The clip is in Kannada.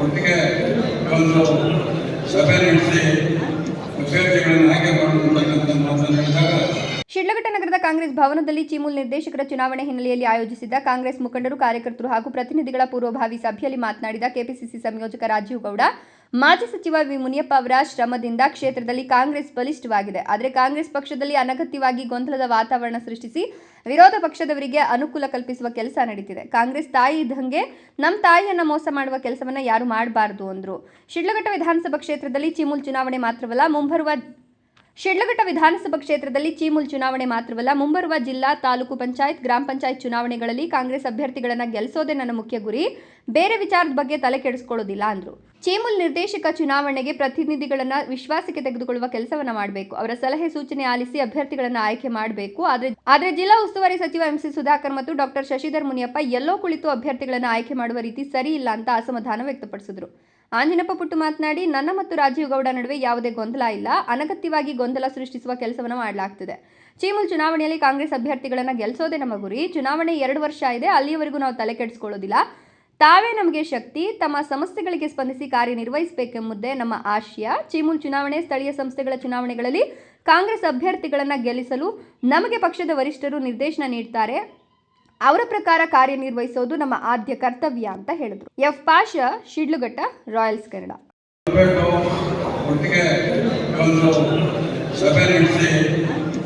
ಒಟ್ಟಿಗೆ ಒಂದು ಸಭೆ ನಡೆಸಿ ಅಭ್ಯರ್ಥಿಗಳನ್ನು ಆಯ್ಕೆ ಮಾಡುವಂತಕ್ಕಂಥ ಮಾತನ್ನು ಹೇಳಿದಾಗ ಶಿಡ್ಲಘಟ್ಟ ನಗರದ ಕಾಂಗ್ರೆಸ್ ಭವನದಲ್ಲಿ ಚೀಮೂಲ್ ನಿರ್ದೇಶಕರ ಚುನಾವಣೆ ಹಿನ್ನೆಲೆಯಲ್ಲಿ ಆಯೋಜಿಸಿದ್ದ ಕಾಂಗ್ರೆಸ್ ಮುಖಂಡರು, ಕಾರ್ಯಕರ್ತರು ಹಾಗೂ ಪ್ರತಿನಿಧಿಗಳ ಪೂರ್ವಭಾವಿ ಸಭೆಯಲ್ಲಿ ಮಾತನಾಡಿದ ಕೆಪಿಸಿಸಿ ಸಂಯೋಜಕ ರಾಜೀವ್ ಗೌಡ ಮಾಜಿ ಸಚಿವ ವಿ ಮುನಿಯಪ್ಪ ಅವರ ಶ್ರಮದಿಂದ ಕ್ಷೇತ್ರದಲ್ಲಿ ಕಾಂಗ್ರೆಸ್ ಬಲಿಷ್ಠವಾಗಿದೆ. ಆದರೆ ಕಾಂಗ್ರೆಸ್ ಪಕ್ಷದಲ್ಲಿ ಅನಗತ್ಯವಾಗಿ ಗೊಂದಲದ ವಾತಾವರಣ ಸೃಷ್ಟಿಸಿ ವಿರೋಧ ಪಕ್ಷದವರಿಗೆ ಅನುಕೂಲ ಕಲ್ಪಿಸುವ ಕೆಲಸ ನಡೀತಿದೆ. ಕಾಂಗ್ರೆಸ್ ತಾಯಿ ಇದ್ದಂಗೆ ನಮ್ಮ ತಾಯಿಯನ್ನ ಮೋಸ ಮಾಡುವ ಕೆಲಸವನ್ನ ಯಾರು ಮಾಡಬಾರದು ಅಂದ್ರು. ಶಿಡ್ಲಘಟ್ಟ ವಿಧಾನಸಭಾ ಕ್ಷೇತ್ರದಲ್ಲಿ ಚಿಮುಲ್ ಚುನಾವಣೆ ಮಾತ್ರವಲ್ಲ, ಮುಂಬರುವ ಶಿಡ್ಲಘಟ್ಟ ವಿಧಾನಸಭಾ ಕ್ಷೇತ್ರದಲ್ಲಿ ಚೀಮುಲ್ ಚುನಾವಣೆ ಮಾತ್ರವಲ್ಲ, ಮುಂಬರುವ ಜಿಲ್ಲಾ, ತಾಲೂಕು ಪಂಚಾಯತ್, ಗ್ರಾಮ ಪಂಚಾಯತ್ ಚುನಾವಣೆಗಳಲ್ಲಿ ಕಾಂಗ್ರೆಸ್ ಅಭ್ಯರ್ಥಿಗಳನ್ನ ಗೆಲ್ಲಿಸೋದೇ ನನ್ನ ಮುಖ್ಯ ಗುರಿ. ಬೇರೆ ವಿಚಾರದ ಬಗ್ಗೆ ತಲೆ ಕೆಡಿಸ್ಕೊಳ್ಳೋದಿಲ್ಲ ಅಂದ್ರು. ಚೀಮುಲ್ ನಿರ್ದೇಶಕ ಚುನಾವಣೆಗೆ ಪ್ರತಿನಿಧಿಗಳನ್ನ ವಿಶ್ವಾಸಕ್ಕೆ ತೆಗೆದುಕೊಳ್ಳುವ ಕೆಲಸವನ್ನ ಮಾಡಬೇಕು. ಅವರ ಸಲಹೆ ಸೂಚನೆ ಆಲಿಸಿ ಅಭ್ಯರ್ಥಿಗಳನ್ನು ಆಯ್ಕೆ ಮಾಡಬೇಕು. ಆದರೆ ಆದರೆ ಜಿಲ್ಲಾ ಉಸ್ತುವಾರಿ ಸಚಿವ ಎಂಸಿ ಸುಧಾಕರ್ ಮತ್ತು ಡಾಕ್ಟರ್ ಶಶಿಧರ್ ಮುನಿಯಪ್ಪ ಎಲ್ಲೋ ಕುಳಿತು ಅಭ್ಯರ್ಥಿಗಳನ್ನ ಆಯ್ಕೆ ಮಾಡುವ ರೀತಿ ಸರಿ ಇಲ್ಲ ಅಂತ ಅಸಮಾಧಾನ ವ್ಯಕ್ತಪಡಿಸಿದ್ರು. ಆಂಜನಪ್ಪ ಪುಟ್ಟು ಮಾತನಾಡಿ, ನನ್ನ ಮತ್ತು ರಾಜೀವ್ ಗೌಡ ನಡುವೆ ಯಾವುದೇ ಗೊಂದಲ ಇಲ್ಲ. ಅನಗತ್ಯವಾಗಿ ಗೊಂದಲ ಸೃಷ್ಟಿಸುವ ಕೆಲಸವನ್ನು ಮಾಡಲಾಗ್ತಿದೆ. ಚೀಮುಲ್ ಚುನಾವಣೆಯಲ್ಲಿ ಕಾಂಗ್ರೆಸ್ ಅಭ್ಯರ್ಥಿಗಳನ್ನ ಗೆಲ್ಲಿಸೋದೇ ನಮ್ಮ ಗುರಿ. ಚುನಾವಣೆ ಎರಡು ವರ್ಷ ಇದೆ ಅಲ್ಲಿಯವರೆಗೂ ನಾವು ತಲೆ ಕೆಡಿಸ್ಕೊಳ್ಳೋದಿಲ್ಲ. ತಾವೇ ನಮಗೆ ಶಕ್ತಿ, ತಮ್ಮ ಸಮಸ್ಯೆಗಳಿಗೆ ಸ್ಪಂದಿಸಿ ಕಾರ್ಯನಿರ್ವಹಿಸಬೇಕೆಂಬುದೇ ನಮ್ಮ ಆಶಯ. ಚೀಮುಲ್ ಚುನಾವಣೆ, ಸ್ಥಳೀಯ ಸಂಸ್ಥೆಗಳ ಚುನಾವಣೆಗಳಲ್ಲಿ ಕಾಂಗ್ರೆಸ್ ಅಭ್ಯರ್ಥಿಗಳನ್ನ ಗೆಲ್ಲಿಸಲು ನಮಗೆ ಪಕ್ಷದ ವರಿಷ್ಠರು ನಿರ್ದೇಶನ ನೀಡ್ತಾರೆ. ಅವರ ಪ್ರಕಾರ ಕಾರ್ಯನಿರ್ವಹಿಸೋದು ನಮ್ಮ ಆದ್ಯ ಕರ್ತವ್ಯ ಅಂತ ಹೇಳಿದ್ರು. F Pasha, Shidlaghatta, royals Kannada. ಬೇಕು ಒಟ್ಟಿಗೆ ಒಂದು ಸಭೆ ನಡೆಸಿ